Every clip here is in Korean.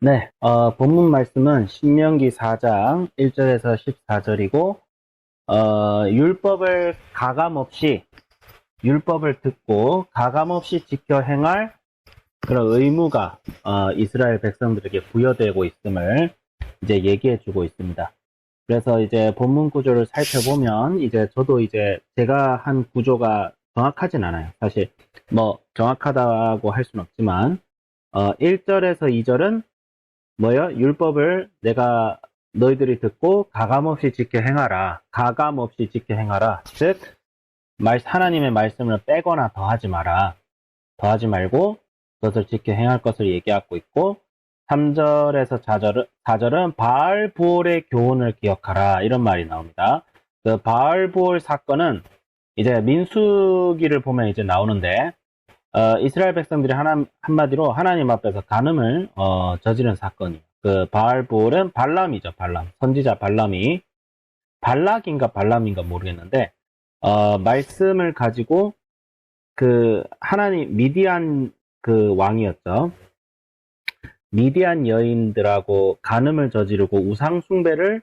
네, 어, 본문 말씀은 신명기 4장 1절에서 14절이고, 어, 율법을 가감 없이, 율법을 듣고 가감 없이 지켜 행할 그런 의무가, 어, 이스라엘 백성들에게 부여되고 있음을 이제 얘기해 주고 있습니다. 그래서 이제 본문 구조를 살펴보면, 이제 저도 이제 제가 한 구조가 정확하진 않아요. 사실, 뭐, 정확하다고 할 수는 없지만, 어, 1절에서 2절은 뭐요? 율법을 내가 너희들이 듣고 가감없이 지켜 행하라. 가감없이 지켜 행하라. 즉, 말, 하나님의 말씀을 빼거나 더하지 마라. 더하지 말고 그것을 지켜 행할 것을 얘기하고 있고 3절에서 4절은, 4절은 바알 부올의 교훈을 기억하라. 이런 말이 나옵니다. 그 바알 부올 사건은 이제 민수기를 보면 이제 나오는데 어, 이스라엘 백성들이 하나, 한마디로 하나님 앞에서 간음을 어, 저지른 사건이에요. 그 바알볼은 발람이죠, 발람. 선지자 발람이 발락인가 발람인가 모르겠는데 어, 말씀을 가지고 그 하나님 미디안 그 왕이었죠. 미디안 여인들하고 간음을 저지르고 우상 숭배를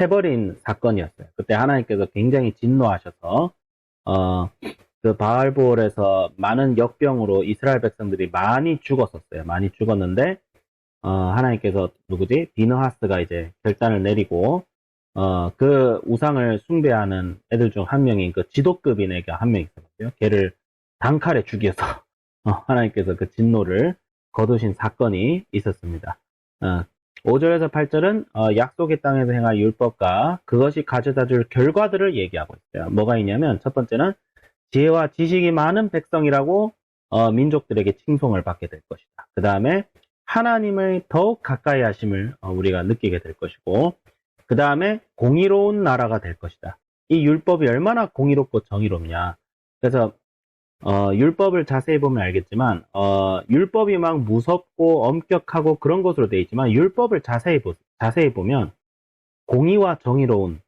해버린 사건이었어요. 그때 하나님께서 굉장히 진노하셔서 어, 그 바알볼에서 많은 역병으로 이스라엘 백성들이 많이 죽었었어요. 많이 죽었는데 어, 하나님께서 누구지? 비너하스가 이제 결단을 내리고 어, 그 우상을 숭배하는 애들 중 한 명인 그 지도급인 애가 한 명 있었거든요. 걔를 단칼에 죽여서 어, 하나님께서 그 진노를 거두신 사건이 있었습니다. 어, 5절에서 8절은 어, 약속의 땅에서 행할 율법과 그것이 가져다 줄 결과들을 얘기하고 있어요. 뭐가 있냐면 첫 번째는 지혜와 지식이 많은 백성이라고 어, 민족들에게 칭송을 받게 될 것이다. 그 다음에 하나님을 더욱 가까이 하심을 어, 우리가 느끼게 될 것이고 그 다음에 공의로운 나라가 될 것이다. 이 율법이 얼마나 공의롭고 정의롭냐. 그래서 어, 율법을 자세히 보면 알겠지만 어, 율법이 막 무섭고 엄격하고 그런 것으로 되어 있지만 율법을 자세히, 보, 자세히 보면 공의와 정의로운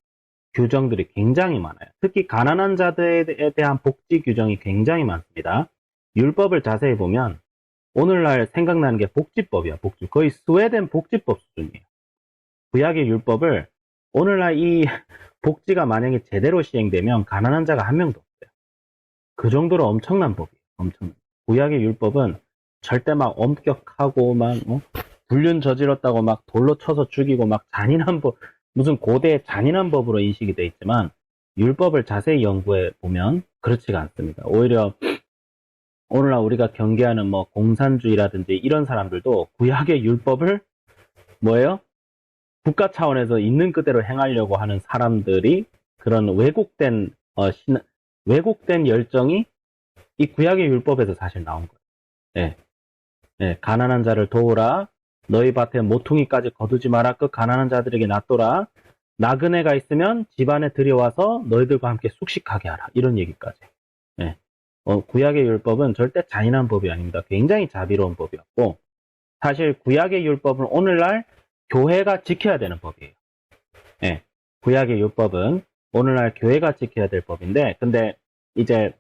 규정들이 굉장히 많아요. 특히 가난한 자들에 대한 복지 규정이 굉장히 많습니다. 율법을 자세히 보면 오늘날 생각나는 게 복지법이야. 복지 거의 스웨덴 복지법 수준이에요. 구약의 율법을 오늘날 이 복지가 만약에 제대로 시행되면 가난한 자가 한 명도 없어요. 그 정도로 엄청난 법이에요. 엄청난. 구약의 율법은 절대 막 엄격하고 막 어? 불륜 저질렀다고 막 돌로 쳐서 죽이고 막 잔인한 법 무슨 고대 잔인한 법으로 인식이 돼 있지만 율법을 자세히 연구해 보면 그렇지가 않습니다. 오히려 오늘날 우리가 경계하는 뭐 공산주의라든지 이런 사람들도 구약의 율법을 뭐예요? 국가 차원에서 있는 그대로 행하려고 하는 사람들이 그런 왜곡된 어, 신, 왜곡된 열정이 이 구약의 율법에서 사실 나온 거예요. 네. 네, 가난한 자를 도우라. 너희 밭에 모퉁이까지 거두지 마라. 그 가난한 자들에게 놔둬라. 나그네가 있으면 집안에 들여와서 너희들과 함께 숙식하게 하라. 이런 얘기까지. 네. 어, 구약의 율법은 절대 잔인한 법이 아닙니다. 굉장히 자비로운 법이었고, 사실 구약의 율법은 오늘날 교회가 지켜야 되는 법이에요. 네. 구약의 율법은 오늘날 교회가 지켜야 될 법인데, 근데 이제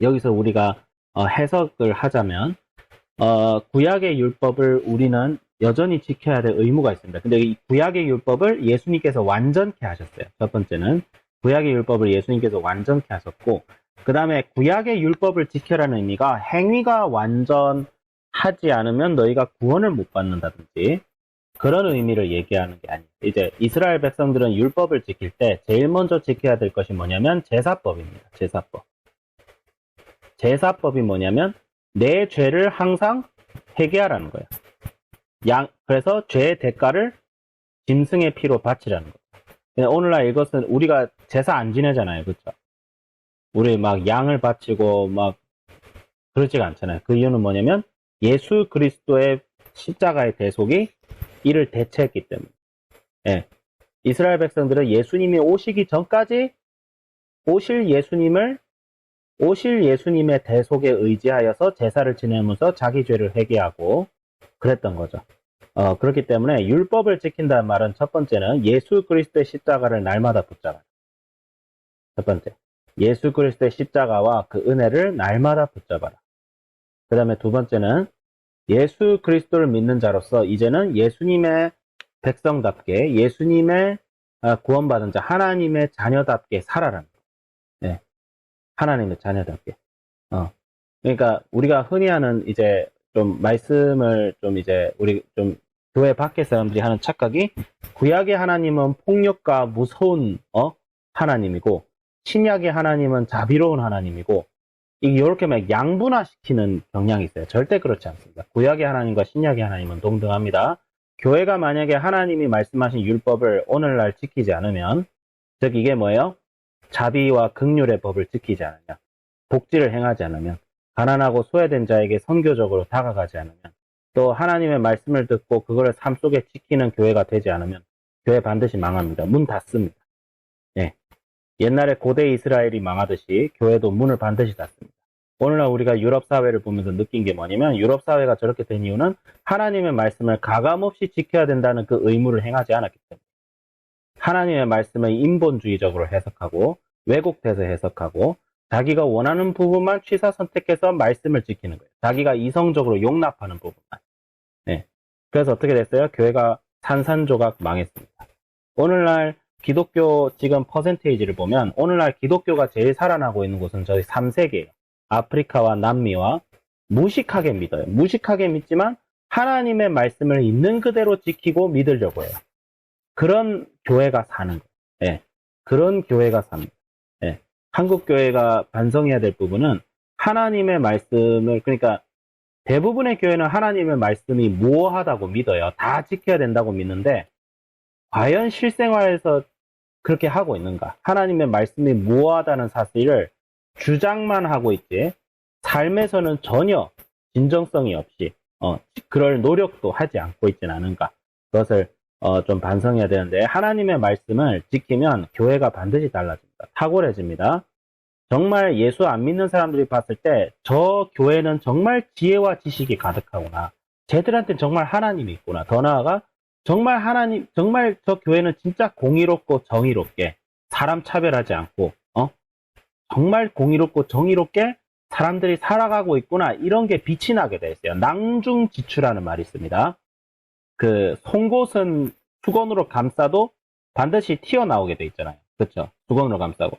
여기서 우리가 어, 해석을 하자면, 어, 구약의 율법을 우리는 여전히 지켜야 될 의무가 있습니다. 근데 이 구약의 율법을 예수님께서 완전케 하셨어요. 첫 번째는 구약의 율법을 예수님께서 완전케 하셨고, 그 다음에 구약의 율법을 지켜라는 의미가 행위가 완전하지 않으면 너희가 구원을 못 받는다든지 그런 의미를 얘기하는 게 아니에요. 이제 이스라엘 백성들은 율법을 지킬 때 제일 먼저 지켜야 될 것이 뭐냐면 제사법입니다. 제사법. 제사법이 뭐냐면 내 죄를 항상 회개하라는 거예요. 양, 그래서 죄의 대가를 짐승의 피로 바치라는 거예요. 오늘날 이것은 우리가 제사 안 지내잖아요. 그렇죠? 우리 막 양을 바치고 막 그렇지가 않잖아요. 그 이유는 뭐냐면 예수 그리스도의 십자가의 대속이 이를 대체했기 때문에. 예. 이스라엘 백성들은 예수님이 오시기 전까지 오실 예수님을 오실 예수님의 대속에 의지하여서 제사를 지내면서 자기 죄를 회개하고 그랬던 거죠. 어, 그렇기 때문에 율법을 지킨다는 말은 첫 번째는 예수 그리스도의 십자가를 날마다 붙잡아요. 첫 번째. 예수 그리스도의 십자가와 그 은혜를 날마다 붙잡아라. 그 다음에 두 번째는 예수 그리스도를 믿는 자로서 이제는 예수님의 백성답게 예수님의 아, 구원받은 자 하나님의 자녀답게. 네. 하나님의 자녀답게. 어. 그러니까 우리가 흔히 하는 이제 좀 말씀을 좀 이제 우리 좀 교회 밖의 사람들이 하는 착각이 구약의 하나님은 폭력과 무서운 어 하나님이고 신약의 하나님은 자비로운 하나님이고 이렇게 막 양분화시키는 경향이 있어요. 절대 그렇지 않습니다. 구약의 하나님과 신약의 하나님은 동등합니다. 교회가 만약에 하나님이 말씀하신 율법을 오늘날 지키지 않으면 즉 이게 뭐예요? 자비와 극률의 법을 지키지 않으면 복지를 행하지 않으면 가난하고 소외된 자에게 선교적으로 다가가지 않으면 또 하나님의 말씀을 듣고 그거를 삶 속에 지키는 교회가 되지 않으면 교회 반드시 망합니다. 문 닫습니다. 예. 옛날에 고대 이스라엘이 망하듯이 교회도 문을 반드시 닫습니다. 오늘날 우리가 유럽 사회를 보면서 느낀 게 뭐냐면 유럽 사회가 저렇게 된 이유는 하나님의 말씀을 가감없이 지켜야 된다는 그 의무를 행하지 않았기 때문에 하나님의 말씀을 인본주의적으로 해석하고 왜곡돼서 해석하고 자기가 원하는 부분만 취사 선택해서 말씀을 지키는 거예요. 자기가 이성적으로 용납하는 부분만. 네. 그래서 어떻게 됐어요? 교회가 산산조각 망했습니다. 오늘날 기독교 지금 퍼센테이지를 보면 오늘날 기독교가 제일 살아나고 있는 곳은 저희 3세계예요. 아프리카와 남미와 무식하게 믿어요. 무식하게 믿지만 하나님의 말씀을 있는 그대로 지키고 믿으려고 해요. 그런 교회가 사는 거예요. 네. 그런 교회가 삽니다. 네. 한국 교회가 반성해야 될 부분은 하나님의 말씀을 그러니까 대부분의 교회는 하나님의 말씀이 모호하다고 믿어요. 다 지켜야 된다고 믿는데 과연 실생활에서 그렇게 하고 있는가? 하나님의 말씀이 모호하다는 사실을 주장만 하고 있지 삶에서는 전혀 진정성이 없이 어, 그럴 노력도 하지 않고 있지는 않은가? 그것을 어, 좀 반성해야 되는데 하나님의 말씀을 지키면 교회가 반드시 달라집니다. 탁월해집니다. 정말 예수 안 믿는 사람들이 봤을 때 저 교회는 정말 지혜와 지식이 가득하구나. 쟤들한테는 정말 하나님이 있구나. 더 나아가 정말 하나님, 정말 저 교회는 진짜 공의롭고 정의롭게 사람 차별하지 않고 어? 정말 공의롭고 정의롭게 사람들이 살아가고 있구나. 이런 게 빛이 나게 돼 있어요. 낭중지추라는 말이 있습니다. 그 송곳은 수건으로 감싸도 반드시 튀어나오게 돼 있잖아요. 그렇죠? 수건으로 감싸고.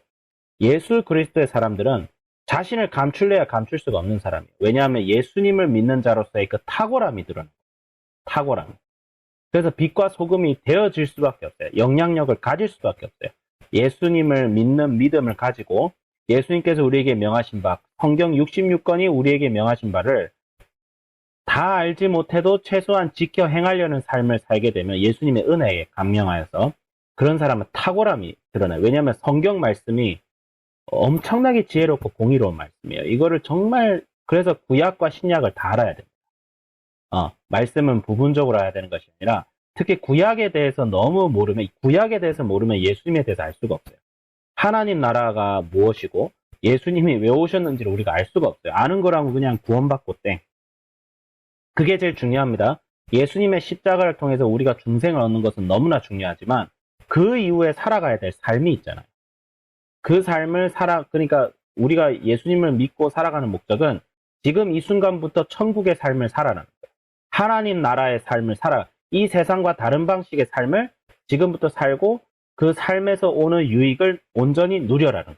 예수 그리스도의 사람들은 자신을 감출래야 감출 수가 없는 사람이에요. 왜냐하면 예수님을 믿는 자로서의 그 탁월함이 드러나요. 탁월함. 그래서 빛과 소금이 되어질 수밖에 없어요. 영향력을 가질 수밖에 없어요. 예수님을 믿는 믿음을 가지고 예수님께서 우리에게 명하신 바, 성경 66권이 우리에게 명하신 바를 다 알지 못해도 최소한 지켜 행하려는 삶을 살게 되면 예수님의 은혜에 감명하여서 그런 사람은 탁월함이 드러나요. 왜냐하면 성경 말씀이 엄청나게 지혜롭고 공의로운 말씀이에요. 이거를 정말 그래서 구약과 신약을 다 알아야 됩니다. 어, 말씀은 부분적으로 알아야 되는 것이 아니라 특히 구약에 대해서 너무 모르면 구약에 대해서 모르면 예수님에 대해서 알 수가 없어요. 하나님 나라가 무엇이고 예수님이 왜 오셨는지를 우리가 알 수가 없어요. 아는 거라고 그냥 구원받고 땡. 그게 제일 중요합니다. 예수님의 십자가를 통해서 우리가 중생을 얻는 것은 너무나 중요하지만 그 이후에 살아가야 될 삶이 있잖아요. 그 삶을 살아, 그러니까 우리가 예수님을 믿고 살아가는 목적은 지금 이 순간부터 천국의 삶을 살아라는 거예요. 하나님 나라의 삶을 살아, 이 세상과 다른 방식의 삶을 지금부터 살고 그 삶에서 오는 유익을 온전히 누려라는 거예요.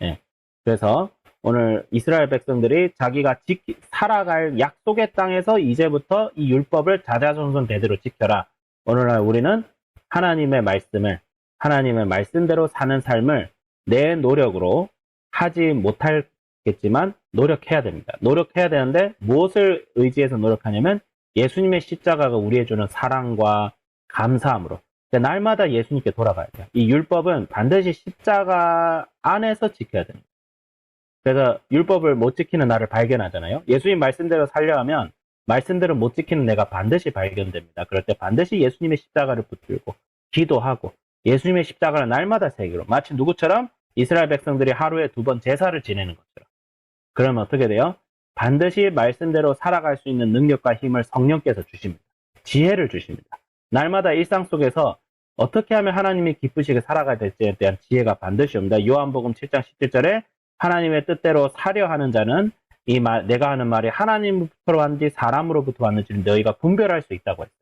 네. 그래서 오늘 이스라엘 백성들이 자기가 지키, 살아갈 약속의 땅에서 이제부터 이 율법을 자자손손 대대로 지켜라. 오늘날 우리는 하나님의 말씀을 하나님의 말씀대로 사는 삶을 내 노력으로 하지 못하겠지만 노력해야 됩니다. 노력해야 되는데 무엇을 의지해서 노력하냐면 예수님의 십자가가 우리에 주는 사랑과 감사함으로 날마다 예수님께 돌아가야 돼요. 이 율법은 반드시 십자가 안에서 지켜야 됩니다. 그래서 율법을 못 지키는 나를 발견하잖아요. 예수님 말씀대로 살려 하면 말씀대로 못 지키는 내가 반드시 발견됩니다. 그럴 때 반드시 예수님의 십자가를 붙들고 기도하고 예수님의 십자가를 날마다 새기로 마치 누구처럼 이스라엘 백성들이 하루에 두 번 제사를 지내는 것처럼 그러면 어떻게 돼요? 반드시 말씀대로 살아갈 수 있는 능력과 힘을 성령께서 주십니다. 지혜를 주십니다. 날마다 일상 속에서 어떻게 하면 하나님이 기쁘시게 살아가야 될지에 대한 지혜가 반드시 옵니다. 요한복음 7장 17절에 하나님의 뜻대로 사려 하는 자는 이 말, 내가 하는 말이 하나님부터 왔는지 사람으로부터 왔는지를 너희가 분별할 수 있다고 했어요.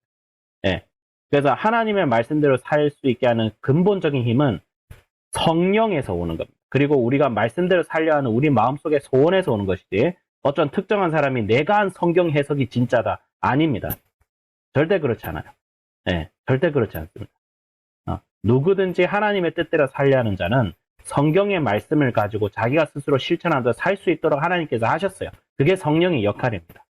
예. 그래서 하나님의 말씀대로 살 수 있게 하는 근본적인 힘은 성령에서 오는 겁니다. 그리고 우리가 말씀대로 살려 하는 우리 마음속의 소원에서 오는 것이지 어떤 특정한 사람이 내가 한 성경 해석이 진짜다. 아닙니다. 절대 그렇지 않아요. 예, 절대 그렇지 않습니다. 어, 누구든지 하나님의 뜻대로 살려 하는 자는 성경의 말씀을 가지고 자기가 스스로 실천하면서 살 수 있도록 하나님께서 하셨어요. 그게 성령의 역할입니다.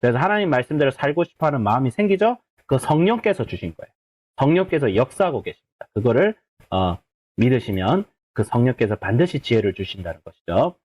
그래서 하나님 말씀대로 살고 싶어 하는 마음이 생기죠? 그 성령께서 주신 거예요. 성령께서 역사하고 계십니다. 그거를, 어, 믿으시면 그 성령께서 반드시 지혜를 주신다는 것이죠.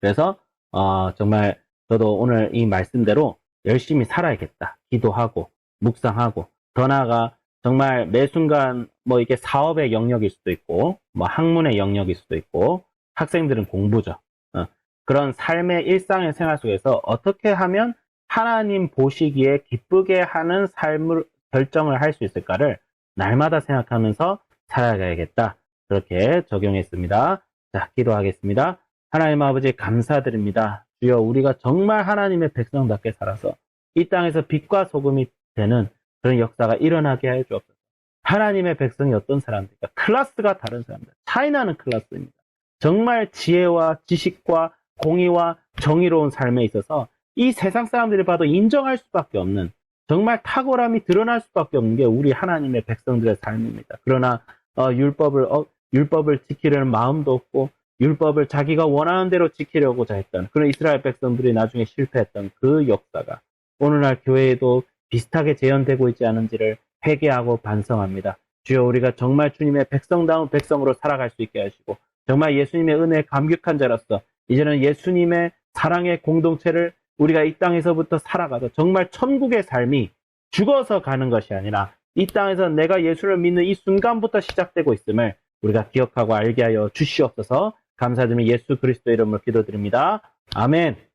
그래서, 어, 정말 저도 오늘 이 말씀대로 열심히 살아야겠다. 기도하고, 묵상하고, 더 나아가 정말 매 순간 뭐 이게 사업의 영역일 수도 있고, 뭐 학문의 영역일 수도 있고, 학생들은 공부죠. 어, 그런 삶의 일상의 생활 속에서 어떻게 하면 하나님 보시기에 기쁘게 하는 삶을 결정을 할 수 있을까를 날마다 생각하면서 살아가야겠다. 그렇게 적용했습니다. 자, 기도하겠습니다. 하나님 아버지 감사드립니다. 주여 우리가 정말 하나님의 백성답게 살아서 이 땅에서 빛과 소금이 되는 그런 역사가 일어나게 해 주옵소서. 하나님의 백성이 어떤 사람들입니까? 클래스가 다른 사람들. 차이나는 클래스입니다. 정말 지혜와 지식과 공의와 정의로운 삶에 있어서 이 세상 사람들이 봐도 인정할 수밖에 없는 정말 탁월함이 드러날 수밖에 없는 게 우리 하나님의 백성들의 삶입니다. 그러나 어, 율법을 어, 율법을 지키려는 마음도 없고 율법을 자기가 원하는 대로 지키려고자 했던 그런 이스라엘 백성들이 나중에 실패했던 그 역사가 오늘날 교회에도 비슷하게 재현되고 있지 않은지를 회개하고 반성합니다. 주여 우리가 정말 주님의 백성다운 백성으로 살아갈 수 있게 하시고 정말 예수님의 은혜에 감격한 자로서 이제는 예수님의 사랑의 공동체를 우리가 이 땅에서부터 살아가서 정말 천국의 삶이 죽어서 가는 것이 아니라 이 땅에서 내가 예수를 믿는 이 순간부터 시작되고 있음을 우리가 기억하고 알게 하여 주시옵소서 감사드리며 예수 그리스도 이름으로 기도드립니다. 아멘.